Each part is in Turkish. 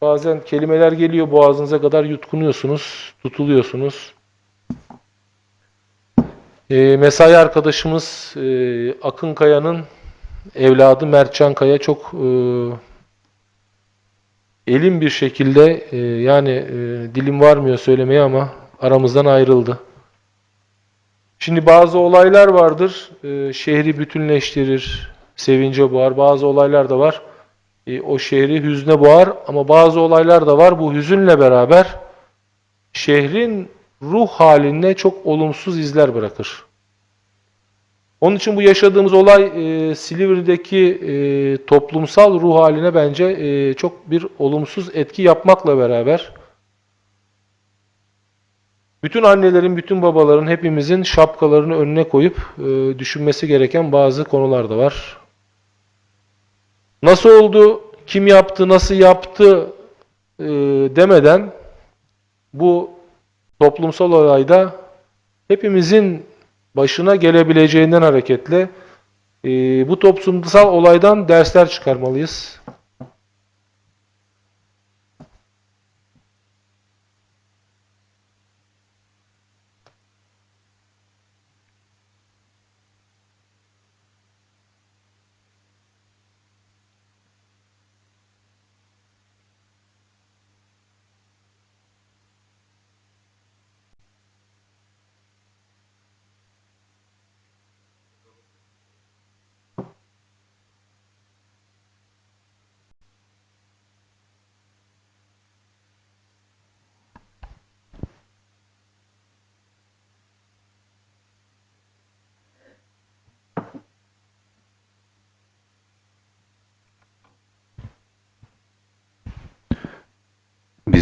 Bazen kelimeler geliyor boğazınıza kadar yutkunuyorsunuz, tutuluyorsunuz. E, mesai arkadaşımız e, Akın Kaya'nın evladı Mertcan Kaya çok e, elim bir şekilde e, yani e, dilim varmıyor söylemeye ama aramızdan ayrıldı. Şimdi bazı olaylar vardır. e, şehri bütünleştirir, sevince boğar. Bazı olaylar da var. E, o şehri hüzne boğar ama bazı olaylar da var. Bu hüzünle beraber şehrin ruh haline çok olumsuz izler bırakır. Onun için bu yaşadığımız olay e, Silivri'deki e, toplumsal ruh haline bence e, çok bir olumsuz etki yapmakla beraber bütün annelerin, bütün babaların, hepimizin şapkalarını önüne koyup e, düşünmesi gereken bazı konular da var. Nasıl oldu, kim yaptı, nasıl yaptı? E, demeden bu toplumsal olayda hepimizin başına gelebileceğinden hareketle e, bu toplumsal olaydan dersler çıkarmalıyız.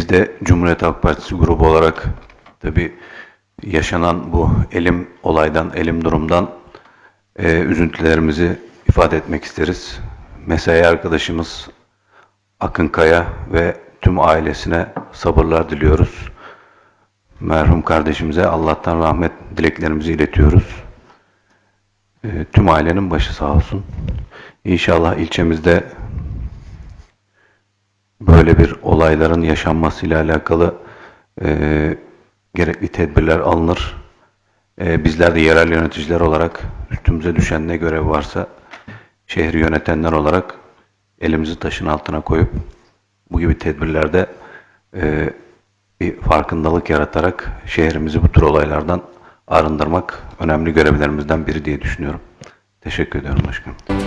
Biz de Cumhuriyet Halk Partisi grubu olarak tabi yaşanan bu elim olaydan, elim durumdan e, üzüntülerimizi ifade etmek isteriz. Mesai arkadaşımız Akın Kaya ve tüm ailesine sabırlar diliyoruz. Merhum kardeşimize Allah'tan rahmet dileklerimizi iletiyoruz. E, tüm ailenin başı sağ olsun. İnşallah ilçemizde böyle bir olayların yaşanmasıyla alakalı e, gerekli tedbirler alınır. E, bizler de yerel yöneticiler olarak üstümüze düşen ne görev varsa şehri yönetenler olarak elimizi taşın altına koyup bu gibi tedbirlerde e, bir farkındalık yaratarak şehrimizi bu tür olaylardan arındırmak önemli görevlerimizden biri diye düşünüyorum. Teşekkür ediyorum başkanım.